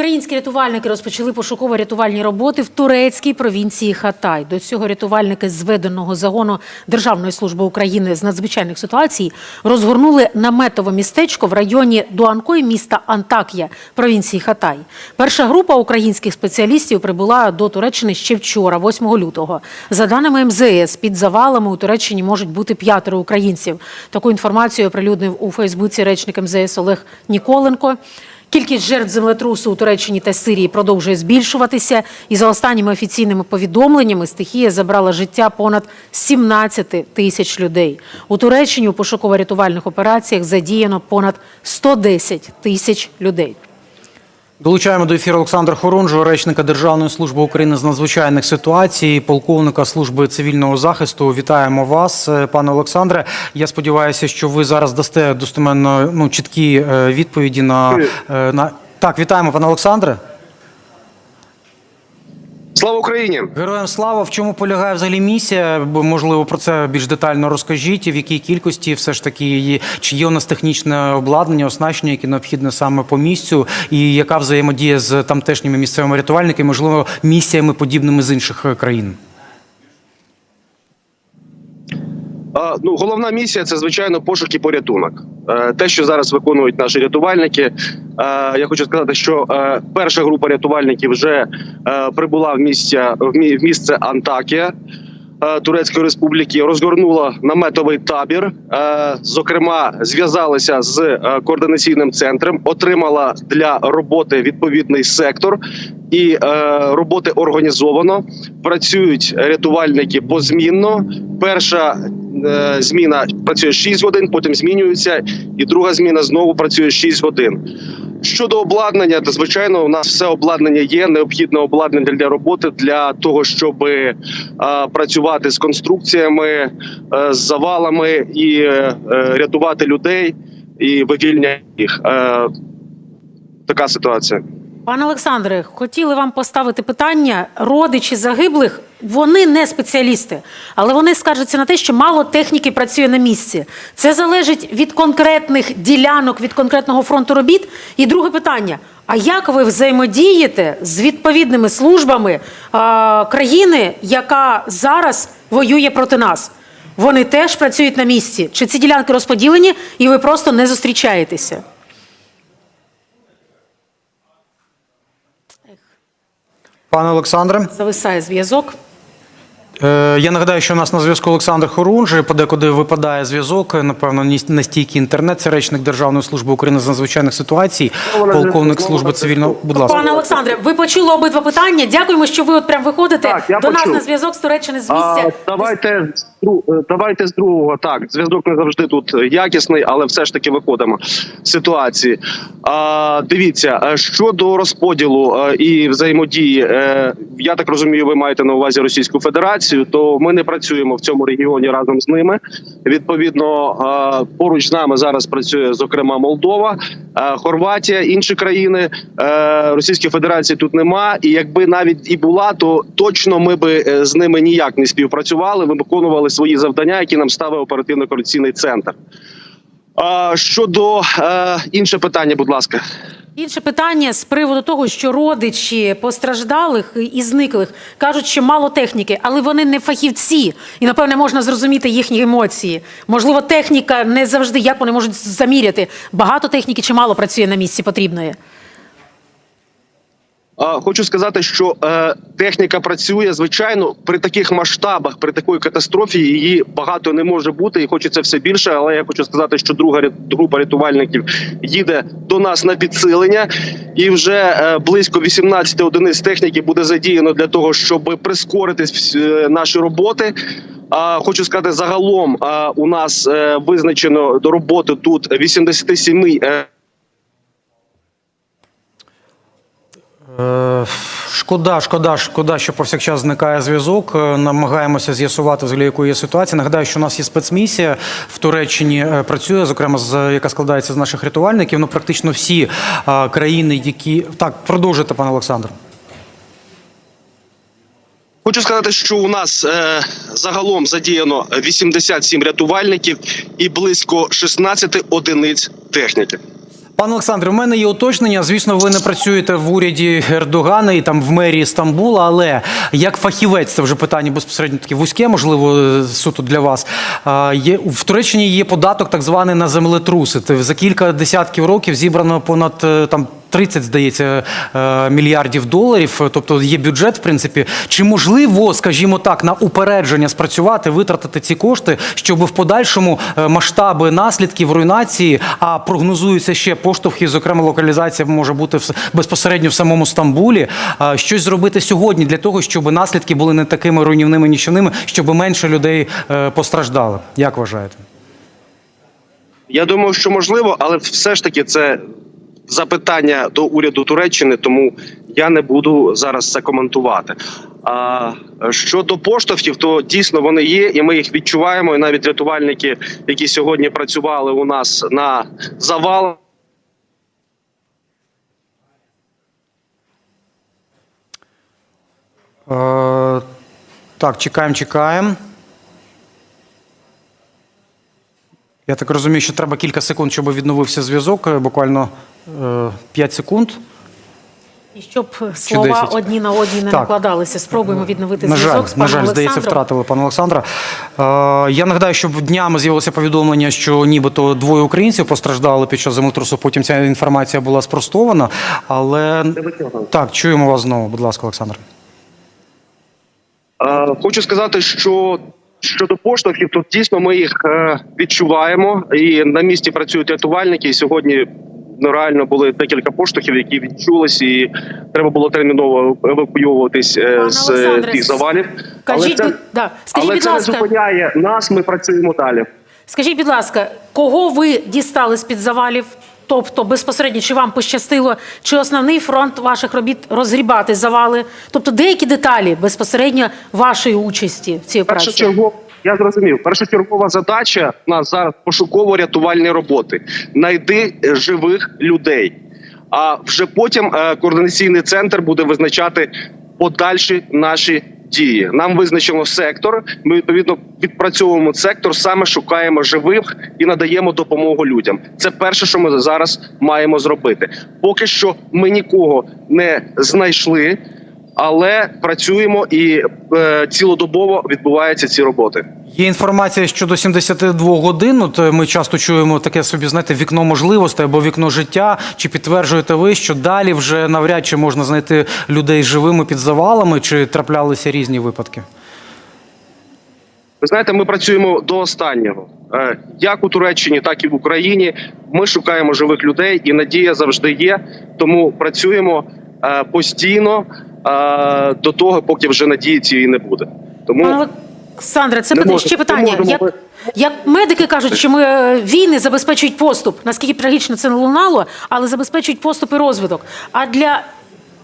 Українські рятувальники розпочали пошуково-рятувальні роботи в турецькій провінції Хатай. До цього рятувальники зведеного загону Державної служби України з надзвичайних ситуацій розгорнули наметове містечко в районі Дуанкой міста Антакія провінції Хатай. Перша група українських спеціалістів прибула до Туреччини ще вчора, 8 лютого. За даними МЗС, під завалами у Туреччині можуть бути п'ятеро українців. Таку інформацію оприлюднив у Фейсбуці речник МЗС Олег Ніколенко. Кількість жертв землетрусу у Туреччині та Сирії продовжує збільшуватися. І за останніми офіційними повідомленнями стихія забрала життя понад 17 тисяч людей. У Туреччині у пошуково-рятувальних операціях задіяно понад 110 тисяч людей. Долучаємо до ефіру Олександра Хоронжу, речника Державної служби України з надзвичайних ситуацій, полковника служби цивільного захисту. Вітаємо вас, е, пане Олександре. Я сподіваюся, що ви зараз дасте достеменно ну, чіткі е, відповіді на, е, на так. Вітаємо, пане Олександре. Слава Україні! Героям слава. В чому полягає взагалі місія? Можливо про це більш детально розкажіть. В якій кількості все ж таки її чи є у нас технічне обладнання, оснащення, яке необхідне саме по місцю, і яка взаємодія з тамтешніми місцевими рятувальниками, можливо, місіями подібними з інших е, країн? А, ну, головна місія це звичайно пошук і порятунок. Е, те, що зараз виконують наші рятувальники. Е, я хочу сказати, що е, перша група рятувальників вже прибула в місце, в місце Антакія. Турецької республіки розгорнула наметовий табір. Зокрема, зв'язалися з координаційним центром, отримала для роботи відповідний сектор, і е, роботи організовано. Працюють рятувальники позмінно. Перша зміна працює 6 годин, потім змінюється, і друга зміна знову працює 6 годин. Щодо обладнання, то звичайно, у нас все обладнання є. Необхідне обладнання для роботи для того, щоб е, працювати з конструкціями, е, з завалами і е, е, рятувати людей і вивільняти їх. Е, така ситуація. Пане Олександре, хотіли вам поставити питання. Родичі загиблих вони не спеціалісти, але вони скаржаться на те, що мало техніки працює на місці. Це залежить від конкретних ділянок, від конкретного фронту робіт. І друге питання: а як ви взаємодієте з відповідними службами а, країни, яка зараз воює проти нас? Вони теж працюють на місці. Чи ці ділянки розподілені, і ви просто не зустрічаєтеся? Пане Олександре, Зависає зв'язок. Е, я нагадаю, що у нас на зв'язку Олександр Хорунжий. Подекуди випадає зв'язок. Напевно, ні- не стійкий інтернет. Це речник Державної служби України з надзвичайних ситуацій, полковник служби цивільного. Будь ласка. Пане Олександре, ви почули обидва питання. Дякуємо, що ви от прям виходите Так, я до нас почув. на зв'язок з Туреччини з А, місця. давайте з дру- е, давайте з другого. Так, зв'язок не завжди тут якісний, але все ж таки виходимо з ситуації. А, дивіться, е, щодо розподілу е, і взаємодії, е, я так розумію, ви маєте на увазі Російську Федерацію. То ми не працюємо в цьому регіоні разом з ними. Відповідно, поруч з нами зараз працює зокрема Молдова, Хорватія, інші країни. Е, Російської Федерації тут нема. І якби навіть і була, то точно ми би е, з ними ніяк не співпрацювали. Ми виконували свої завдання, які нам ставив оперативно-корупційний центр. Щодо е, інше питання, будь ласка. Інше питання з приводу того, що родичі постраждалих і зниклих кажуть, що мало техніки, але вони не фахівці, і напевне можна зрозуміти їхні емоції. Можливо, техніка не завжди як вони можуть заміряти. Багато техніки чи мало працює на місці потрібної. Хочу сказати, що е, техніка працює звичайно при таких масштабах, при такій катастрофі її багато не може бути, і хочеться все більше. Але я хочу сказати, що друга група рятувальників їде до нас на підсилення, і вже е, близько 18 одиниць техніки буде задіяно для того, щоб прискорити е, наші роботи. Хочу сказати, загалом у нас визначено до роботи тут 87 е, Е, Шкода, шкода, шкода, що повсякчас зникає зв'язок. Е, Намагаємося з'ясувати взагалі, якою є ситуація. Нагадаю, що у нас є спецмісія в Туреччині е, працює, зокрема, з яка складається з наших рятувальників. Ну, практично всі е, країни, які так продовжуйте, пане Олександр. Хочу сказати, що у нас е, загалом задіяно 87 рятувальників і близько 16 одиниць техніки. Пане Олександре, у мене є уточнення. Звісно, ви не працюєте в уряді Ердогана і там в мерії Стамбула, але як фахівець, це вже питання безпосередньо таке вузьке, можливо, суто для вас. Є в Туреччині є податок, так званий на землетруси. За кілька десятків років зібрано понад е, там. 30, здається, е, мільярдів доларів, тобто є бюджет, в принципі. Чи можливо, скажімо так, на упередження спрацювати, витратити ці кошти, щоб в подальшому е, масштаби наслідків руйнації, а прогнозуються ще поштовхи, зокрема локалізація може бути безпосередньо в самому Стамбулі. Щось зробити сьогодні для того, щоб наслідки були не такими руйнівними, нічийними, щоб менше людей е, постраждали. Як вважаєте? Я думаю, що можливо, але все ж таки це запитання до уряду Туреччини, тому я не буду зараз це коментувати. А щодо поштовхів, то дійсно вони є, і ми їх відчуваємо. І навіть рятувальники, які сьогодні працювали у нас на завал. Е, так, чекаємо, чекаємо. Я так розумію, що треба кілька секунд, щоб відновився зв'язок. Е, Буквально е, 5 секунд. І щоб слова 10. одні на одні не Так. накладалися, спробуємо відновити На жаль, зв'язок з на жаль, здається, втратили пана Олександра. Е, я нагадаю, що днями з'явилося повідомлення, що нібито двоє українців постраждали під час землетрусу. Потім ця інформація була спростована. Але так, чуємо вас знову. Будь ласка, Олександр. Е, Хочу сказати, що щодо поштовхів, то дійсно ми їх е, відчуваємо, і на місці працюють рятувальники. І сьогодні ну, реально були декілька поштовхів, які відчулись, і треба було терміново евакуйовуватись е, Пане з Олександре, тих завалів. Скажіть, але будь- да. Скажіть, але будь це ласка, не зупиняє нас. Ми працюємо далі. скажіть, будь ласка, кого ви дістали з під завалів? Тобто безпосередньо, чи вам пощастило, чи основний фронт ваших робіт розгрібати завали? Тобто деякі деталі безпосередньо вашої участі в цій операції? Першочергово, я зрозумів. Першочергова задача у нас зараз пошуково-рятувальні роботи. Найди е, живих людей. А вже потім е, координаційний центр буде визначати подальші наші дії. Нам визначено сектор. Ми відповідно відпрацьовуємо сектор, саме шукаємо живих і надаємо допомогу людям. Це перше, що ми зараз маємо зробити. Поки що ми нікого не знайшли але працюємо і е, цілодобово відбуваються ці роботи. Є інформація щодо 72 годин. От е, ми часто чуємо таке собі, знаєте, вікно можливостей або вікно життя. Чи підтверджуєте ви, що далі вже навряд чи можна знайти людей живими під завалами, чи траплялися різні випадки? Ви знаєте, ми працюємо до останнього. Е, Як у Туреччині, так і в Україні. Ми шукаємо живих людей, і надія завжди є. Тому працюємо е, постійно е, до того, поки вже надії цієї не буде. Тому Пане Олександре, це Не можемо- ще не питання. можемо Як, ми- як медики кажуть, що ми е, війни забезпечують поступ, наскільки б трагічно це не лунало, але забезпечують поступ і розвиток. А для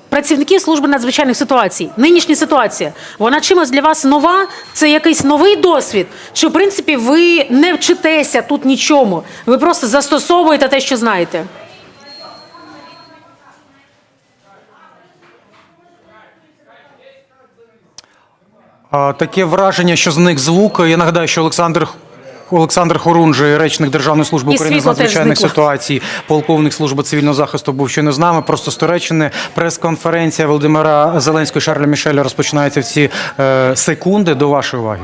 працівників служби надзвичайних ситуацій, нинішня ситуація, вона чимось для вас нова? Це якийсь новий досвід? Чи в принципі ви не вчитеся тут нічому? Ви просто застосовуєте те, що знаєте? Таке враження, що зник звук. Я нагадаю, що Олександр. Олександр Хорунжий, речник Державної служби України з надзвичайних ситуацій, полковник служби цивільного захисту був ще не з нами. Просто з Туреччини прес-конференція Володимира Зеленського і Шарля Мішеля розпочинається в ці е, секунди. До вашої уваги.